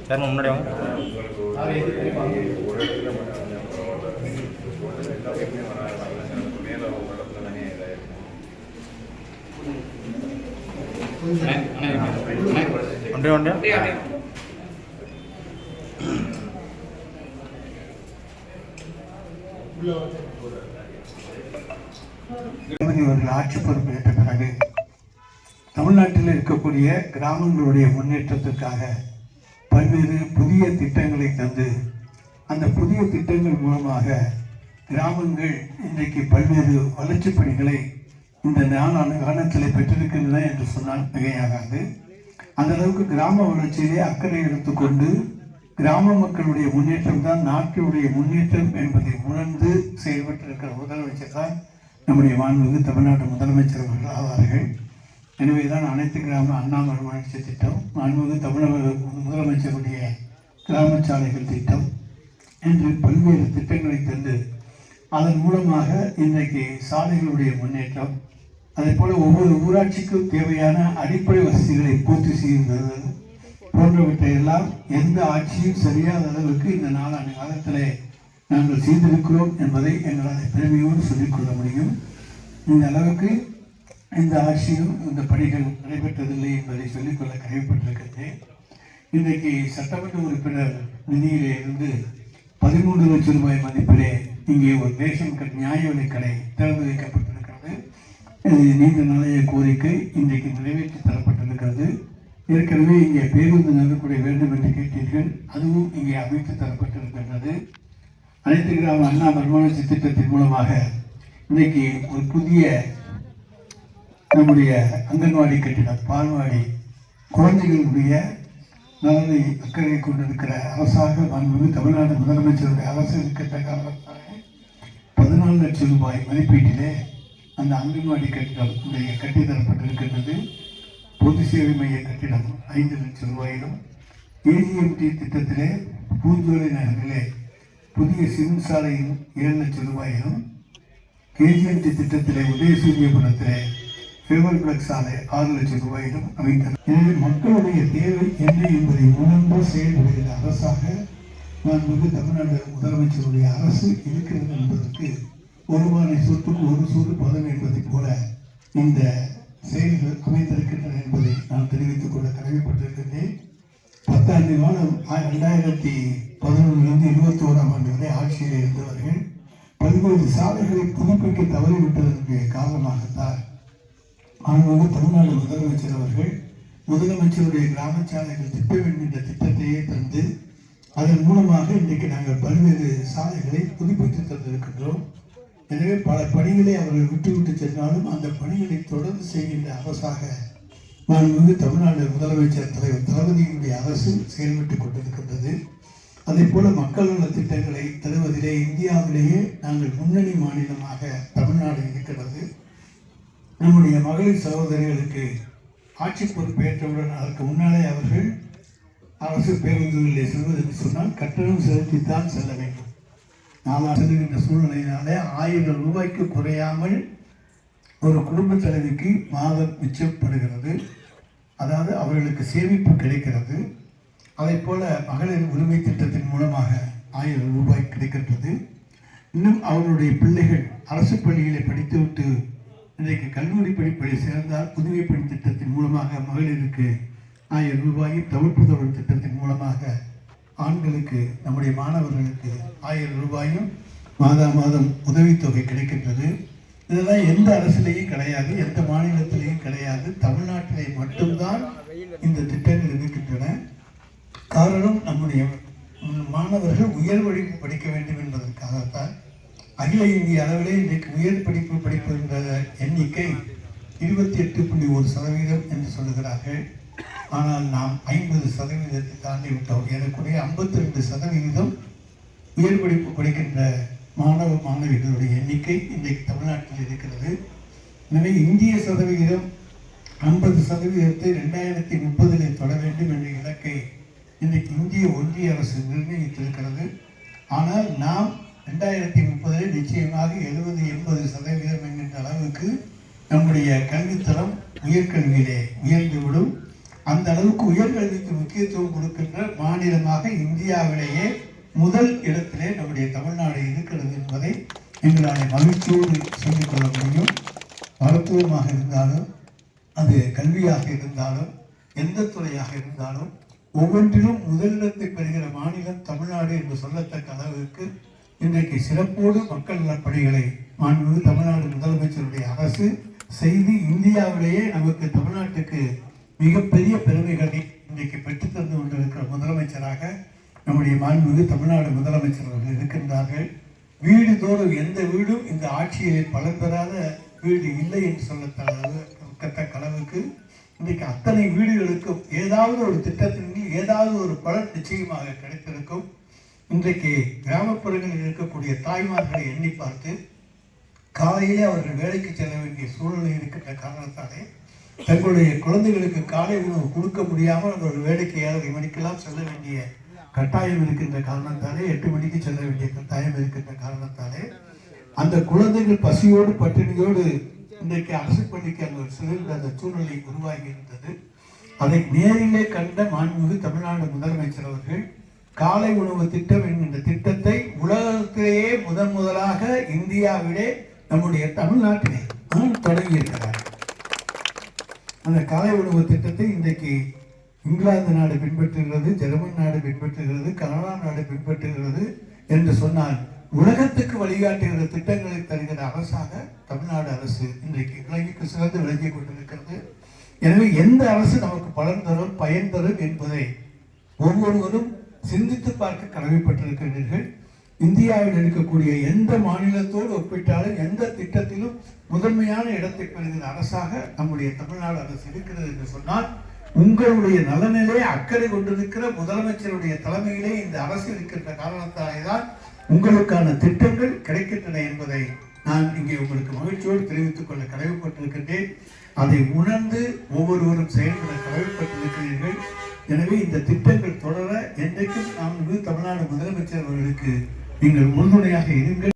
Sir முன்னாடி வாங்க ஒரு இடத்துல அவர்கள் ஆட்சி பொறுப்பேற்ற பிறகு தமிழ்நாட்டில் இருக்கக்கூடிய கிராமங்களுடைய முன்னேற்றத்திற்காக பல்வேறு புதிய திட்டங்களை தந்து அந்த புதிய திட்டங்கள் மூலமாக கிராமங்கள் இன்றைக்கு பல்வேறு வளர்ச்சி பணிகளை இந்த நாளான காலத்தில் பெற்றிருக்கின்றன என்று சொன்னால் மிகையாகாது. அந்த அளவுக்கு கிராம வளர்ச்சியிலே அக்கறை எடுத்துக்கொண்டு கிராம மக்களுடைய முன்னேற்றம் தான் நாட்டினுடைய முன்னேற்றம் என்பதை உணர்ந்து செயல்பட்டிருக்கிற முதலமைச்சர் தான் நம்முடைய மாண்புமிகு தமிழ்நாட்டு முதலமைச்சர் அவர்கள் ஆவார்கள். எனவே தான் அனைத்து கிராம அண்ணா மறுமலர்ச்சி திட்டம் மாண்புமிகு தமிழக முதலமைச்சருடைய கிராம சாலைகள் திட்டம் என்று பல்வேறு திட்டங்களை தந்து அதன் மூலமாக இன்றைக்கு சாலைகளுடைய முன்னேற்றம் அதே போல் ஒவ்வொரு ஊராட்சிக்கும் தேவையான அடிப்படை வசதிகளை பூர்த்தி செய்கிறது போன்றவற்றையெல்லாம் எந்த ஆட்சியும் சரியாத அளவுக்கு இந்த நாலாண்டு காலத்தில் நாங்கள் செய்திருக்கிறோம் என்பதை எங்களால் பெருமையோடு சொல்லிக்கொள்ள முடியும். இந்த அளவுக்கு இந்த ஆட்சியும் இந்த பணிகள் நடைபெற்றதில்லை என்பதை சொல்லிக்கொள்ள கடமைப்பட்டிருக்கிறேன். இன்றைக்கு சட்டமன்ற உறுப்பினர் நிதியிலே இருந்து பதிமூன்று லட்சம் ரூபாய் மதிப்பிலே இங்கே ஒரு ரேஷன் கட் நியாய விலைக் கடை திறந்து வைக்கப்பட்டிருக்கிறது. இது நீண்ட நாளைய கோரிக்கை. இன்றைக்கு நிறைவேற்றி தரப்பட்டிருக்கிறது. ஏற்கனவே இங்கே பேருந்து நிறுத்தக்கூடிய வேண்டும் என்று கேட்டீர்கள். அதுவும் இங்கே அமைத்து தரப்பட்டிருக்கின்றது. அனைத்து கிராம அண்ணா மறுமலர்ச்சி திட்டத்தின் மூலமாக இன்னைக்கு ஒரு புதிய நம்முடைய அங்கன்வாடி கட்டிடம் பால்வாடி குழந்தைகளுடைய நலனை அக்கறை கொண்டிருக்கிற அரசாக மாண்புமிகு தமிழ்நாடு முதலமைச்சருடைய அரசு இருக்கின்ற காரணத்தால் பதினாலு லட்சம் ரூபாய் மதிப்பீட்டிலே அந்த அங்கன்வாடி கட்டிடம் கட்டி தரப்பட்டிருக்கின்றது. பொது சேவை மைய கட்டிடம் ஐந்து லட்சம் ரூபாயிலும் ஏஜிஎம்டி திட்டத்திலே பூஞ்சோலை நகரிலே புதிய சிமெண்ட் சாலையும் ஏழு லட்சம் ரூபாயிலும் கேஜிஎம்டி திட்டத்திலே உதயசூரியபுரத்திலே ஃபேவர் பிளக் சாலை ஆறு லட்சம் ரூபாயிலும் அமைத்தனர். எனவே மக்களுடைய தேவை என்ன என்பதை உணர்ந்து செயல்படுகிற அரசாக நான் வந்து தமிழ்நாடு முதலமைச்சருடைய அரசு இருக்கிறது என்பதற்கு ஒருவானை சொத்துக்கு ஒரு சூடு பதம் என்பதைப் போல இந்த தெரிவித்துக் கொள்ள கடமைப்பட்டிருக்கின்றேன். பத்தாண்டு காலம் ரெண்டாயிரத்தி பதினொன்றிலிருந்து இருபத்தி ஓராம் ஆண்டு வரை ஆட்சியில் இருந்தவர்கள் பல்வேறு சாலைகளை புதுப்பிக்க தவறிவிட்டதற்கு காரணமாகத்தான் மாண்புமிகு தமிழ்நாடு முதலமைச்சர் அவர்கள் முதலமைச்சருடைய கிராம சாலைகள் திட்டம் என்கின்ற திட்டத்தையே தந்து அதன் மூலமாக இன்றைக்கு நாங்கள் பல்வேறு சாலைகளை புதுப்பித்து தந்திருக்கின்றோம். எனவே பல பணிகளை அவர்கள் விட்டுவிட்டு சென்றாலும் அந்த பணிகளை தொடர்ந்து செய்கின்ற அரசாக மாண்புமிகு தமிழ்நாடு முதலமைச்சர் தலைவர் தளபதியினுடைய அரசு செயல்பட்டுக் கொண்டிருக்கின்றது. அதே போல மக்கள் நல திட்டங்களை தருவதிலே இந்தியாவிலேயே நாங்கள் முன்னணி மாநிலமாக தமிழ்நாடு இருக்கிறது. நம்முடைய மகளிர் சகோதரிகளுக்கு ஆட்சி பொறுப்பேற்றவுடன் அதற்கு முன்னாலே அவர்கள் அரசு பேருந்துகளிலே செல்வது சொன்னால் கட்டணம் செலுத்தித்தான் செல்ல வேண்டும். நாம் செல்லுகின்ற சூழ்நிலையினாலே ஆயிரம் ரூபாய்க்கு குறையாமல் ஒரு குடும்ப தலைவிக்கு மாதம் மிச்சப்படுகிறது. அதாவது அவர்களுக்கு சேமிப்பு கிடைக்கிறது. அதே போல மகளிர் உரிமை திட்டத்தின் மூலமாக ஆயிரம் ரூபாய் கிடைக்கின்றது. இன்னும் அவர்களுடைய பிள்ளைகள் அரசு பள்ளிகளை படித்துவிட்டு இன்றைக்கு கல்லூரி படிப்பை சேர்ந்தால் புதுமை பணி திட்டத்தின் மூலமாக மகளிருக்கு ஆயிரம் ரூபாயும் தவிர்ப்பு தொடர் திட்டத்தின் மூலமாக ஆண்களுக்கு நம்முடைய மாணவர்களுக்கு ஆயிரம் ரூபாயும் மாதா மாதம் உதவித்தொகை கிடைக்கின்றது. இதெல்லாம் எந்த அரசிலையும் கிடையாது எந்த மாநிலத்திலையும் கிடையாது. தமிழ்நாட்டிலே மட்டும்தான் இந்த திட்டங்கள் இருக்கின்றன. காரணம் நம்முடைய மாணவர்கள் உயர் வழி படிக்க வேண்டும் என்பதற்காகத்தான் அகில இந்திய அளவிலே இன்றைக்கு உயர் படிப்பு படிப்புகின்ற எண்ணிக்கை இருபத்தி எட்டு புள்ளி ஒரு சதவீதம் என்று சொல்லுகிறார்கள். ஆனால் நாம் ஐம்பது சதவீதத்தை தாண்டி விட்டோம். ஏறக்குறைய ஐம்பத்தி ரெண்டு சதவிகிதம் உயர் படிப்பு படிக்கின்ற மாணவ மாணவிகளுடைய எண்ணிக்கை இன்றைக்கு தமிழ்நாட்டில் இருக்கிறது. எனவே இந்திய சதவிகிதம் ஐம்பது சதவீதத்தை ரெண்டாயிரத்தி முப்பதிலே தொட வேண்டும் என்ற இலக்கை இன்றைக்கு இந்திய ஒன்றிய அரசு நிர்ணயித்திருக்கிறது. ஆனால் நாம் ரெண்டாயிரத்தி முப்பதில் நிச்சயமாக எழுபது எண்பது சதவீதம் என்கின்ற அளவுக்கு நம்முடைய கல்வித்தரம் உயர்கல்வியிலே உயர்ந்துவிடும். அந்த அளவுக்கு உயர்கல்விக்கு முக்கியத்துவம் கொடுக்கின்ற மாநிலமாக இந்தியாவிலேயே முதல் இடத்திலே நம்முடைய தமிழ்நாடு இருக்கிறது என்பதை எங்களால் மகிழ்ச்சியோடு சொல்லிக்கொள்ள முடியும். மருத்துவமாக இருந்தாலும் அது கல்வியாக இருந்தாலும் எந்த துறையாக இருந்தாலும் ஒவ்வொன்றிலும் முதலிடத்தை பெறுகிற மாநிலம் தமிழ்நாடு என்று சொல்லத்தக்க அளவுக்கு இன்றைக்கு சிறப்போடு மக்கள் நலப்பணிகளை மாண்புமிகு தமிழ்நாடு முதலமைச்சருடைய அரசு செய்து இந்தியாவிலேயே நமக்கு தமிழ்நாட்டுக்கு மிகப்பெரிய பெருமைகளை இன்றைக்கு பெற்றுத்தந்து கொண்டிருக்கிற முதலமைச்சராக நம்முடைய மாண்புமிகு தமிழ்நாடு முதலமைச்சர் அவர்கள் இருக்கின்றார்கள். வீடுதோறும் எந்த வீடும் இந்த ஆட்சியை பலன் பெறாத வீடு இல்லை என்று சொல்லத்தக்க அளவுக்கு இன்றைக்கு அத்தனை வீடுகளுக்கும் ஏதாவது ஒரு திட்டத்தின் கீழ் ஏதாவது ஒரு பலன் நிச்சயமாக கிடைத்திருக்கும். இன்றைக்கு கிராமப்புறங்களில் இருக்கக்கூடிய தாய்மார்களை எண்ணி பார்த்து காலையிலே அவர்கள் வேலைக்கு செல்ல வேண்டிய சூழ்நிலை இருக்கின்ற காரணத்தாலே தங்களுடைய குழந்தைகளுக்கு காலை உணவு கொடுக்க முடியாமல் அவர்கள் வேலைக்கு ஏழரை மணிக்கெல்லாம் செல்ல வேண்டிய கட்டாயம் இருக்கின்ற காரணத்தாலே எட்டு மணிக்கு செல்ல வேண்டிய கட்டாயம் இருக்கின்ற காரணத்தாலே அந்த குழந்தைகள் பசியோடு பட்டினியோடு இன்றைக்கு அரசு பள்ளிக்கு அந்த ஒரு சிறிய அந்த சூழ்நிலை உருவாகி இருந்தது அதை நேரிலே கண்ட மாண்புமிகு தமிழ்நாடு முதலமைச்சர் அவர்கள் காலை உணவு திட்டம் என்கின்ற திட்டத்தை உலகத்திலேயே முதன் முதலாக இந்தியாவிலே நம்முடைய தமிழ்நாட்டிலே தொடங்கி தொடங்கியிருக்கிறார் அந்த காலை உணவு திட்டத்தை இன்றைக்கு இங்கிலாந்து நாடு பின்பற்றுகிறது ஜெர்மன் நாடு பின்பற்றுகிறது கனடா நாடு பின்பற்றுகிறது என்று சொன்னால் உலகத்துக்கு வழிகாட்டுகிற திட்டங்களை தருகிற அரசாக தமிழ்நாடு அரசு இன்றைக்கு இலங்கைக்கு சிறந்து விளங்கிக் கொண்டிருக்கிறது. எனவே எந்த அரசு நமக்கு பலன் தரும் பயன் தரும் என்பதை ஒவ்வொருவரும் சிந்தித்து பார்க்க கடமைப்பட்டிருக்கிறீர்கள். இந்தியாவில் இருக்கக்கூடிய எந்த மாநிலத்தோடு ஒப்பிட்டாலும் எந்த திட்டத்திலும் முதன்மையான இடத்தை பெறுகிற அரசாக நம்முடைய தமிழ்நாடு அரசு இருக்கிறது என்று சொன்னால் உங்களுடைய நலனிலே அக்கறை கொண்டிருக்கிற முதலமைச்சருடைய தலைமையிலே இந்த அரசு இருக்கின்ற காரணத்தாலே தான் உங்களுக்கான திட்டங்கள் கிடைக்கின்றன என்பதை நான் இங்கே உங்களுக்கு மகிழ்ச்சியோடு தெரிவித்துக் கொள்ள கடமைப்பட்டிருக்கின்றேன். அதை உணர்ந்து ஒவ்வொருவரும் செயல்பட கடமைப்பட்டிருக்கிறீர்கள். எனவே இந்த திட்டங்கள் தொடர என்றைக்கும் நாம் தமிழ்நாடு முதலமைச்சர் அவர்களுக்கு நீங்கள் உறுதுணையாக இருங்கள்.